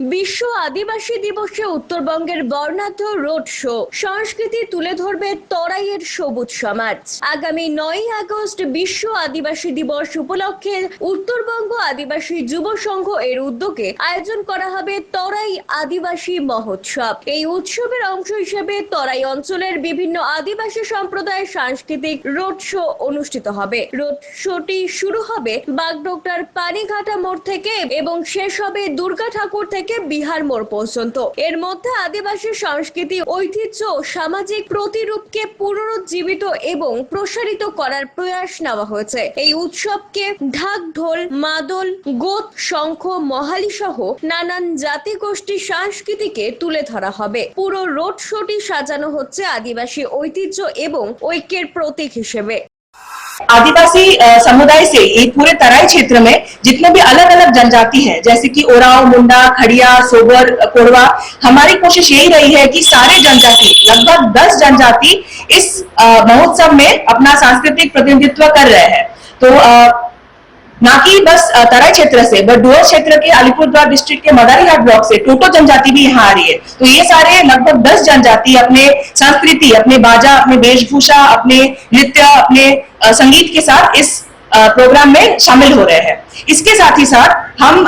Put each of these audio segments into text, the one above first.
বিশ্ব আদিবাসী দিবসে উত্তরবঙ্গের বর্ণাঢ্য রোড শো। সংস্কৃতি তুলে ধরবে তরাইয়ের সবুজ সমাজ। আগামী নয় আগস্ট বিশ্ব আদিবাসী দিবস উপলক্ষে উত্তরবঙ্গ আদিবাসী যুব সংঘ এর উদ্যোগে আয়োজন করা হবে তরাই আদিবাসী মহোৎসব। এই উৎসবের অংশ হিসেবে তরাই অঞ্চলের বিভিন্ন আদিবাসী সম্প্রদায়ের সাংস্কৃতিক রোড শো অনুষ্ঠিত হবে। রোড শোটি শুরু হবে বাগডোগরার পানিঘাটা মোড় থেকে এবং শেষ হবে দুর্গা ঠাকুর থেকে বিহার মোড় পর্যন্ত। এর মধ্যে আদিবাসী সংস্কৃতি, ঐতিহ্য, সামাজিক প্রতিরূপকে পুনরুজ্জীবিত এবং প্রসারিত করার প্রয়াস নেওয়া হয়েছে। এই উৎসবকে ঢাক, ঢোল, মাদল, গোত, শঙ্খ, মহালি সহ নানান জাতিগোষ্ঠী সংস্কৃতিকে তুলে ধরা হবে। পুরো রোড শোটি সাজানো হচ্ছে আদিবাসী ঐতিহ্য এবং ঐক্যের প্রতীক হিসেবে। आदिवासी समुदाय से ये पूरे तराई क्षेत्र में जितने भी अलग अलग जनजाति हैं, जैसे कि ओराव, मुंडा, खड़िया, सोबर, कोरवा, हमारी कोशिश यही रही है कि सारे जनजाति, लगभग 10 जनजाति इस महोत्सव में अपना सांस्कृतिक प्रतिनिधित्व कर रहे हैं। तो ना कि बस तराई क्षेत्र से, बट डुअर क्षेत्र के अलीपुरद्वार डिस्ट्रिक्ट के मदारीहाट ब्लॉक से टोटो जनजाति भी यहाँ आ रही है। तो ये सारे लगभग दस जनजाति अपने संस्कृति, अपने बाजा, अपने वेशभूषा, अपने नृत्य, अपने संगीत के साथ इस प्रोग्राम में शामिल हो रहे हैं। इसके साथ ही साथ हम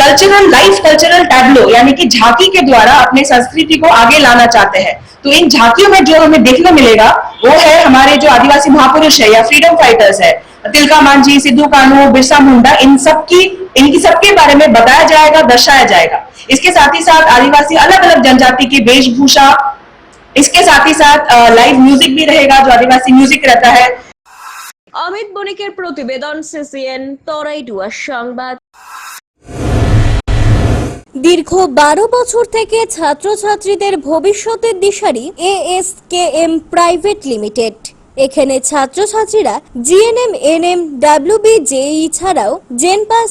कल्चरल लाइफ कल्चरल टैबलो यानी कि झांकी के द्वारा अपने संस्कृति को आगे लाना चाहते हैं। तो इन झांकियों में जो हमें देखने मिलेगा, वो है हमारे जो आदिवासी महापुरुष है, या फ्रीडम फाइटर्स है। तिलका मांझी, सिद्धू कानू, बिरसा मुंडा, इन सबकी, इनकी सबके बारे में बताया जाएगा, दर्शाया जाएगा। इसके साथ ही साथ आदिवासी अलग अलग जनजाति की वेशभूषा, इसके साथ ही साथ लाइव म्यूज़िक भी रहेगा, जो आदिवासी म्यूज़िक रहता है। অমিত বণিকের প্রতিবেদন, সিসিএন, তরাই ডুয়ার সংবাদ। দীর্ঘ বারো বছর থেকে ছাত্রছাত্রীদের ভবিষ্যতের দিশারি এএসকেএম প্রাইভেট লিমিটেড। এখানে ছাত্রছাত্রীরা জিএনএম, এনএম, ডাব্লিউবি, জেই ছাড়াও জেনপাস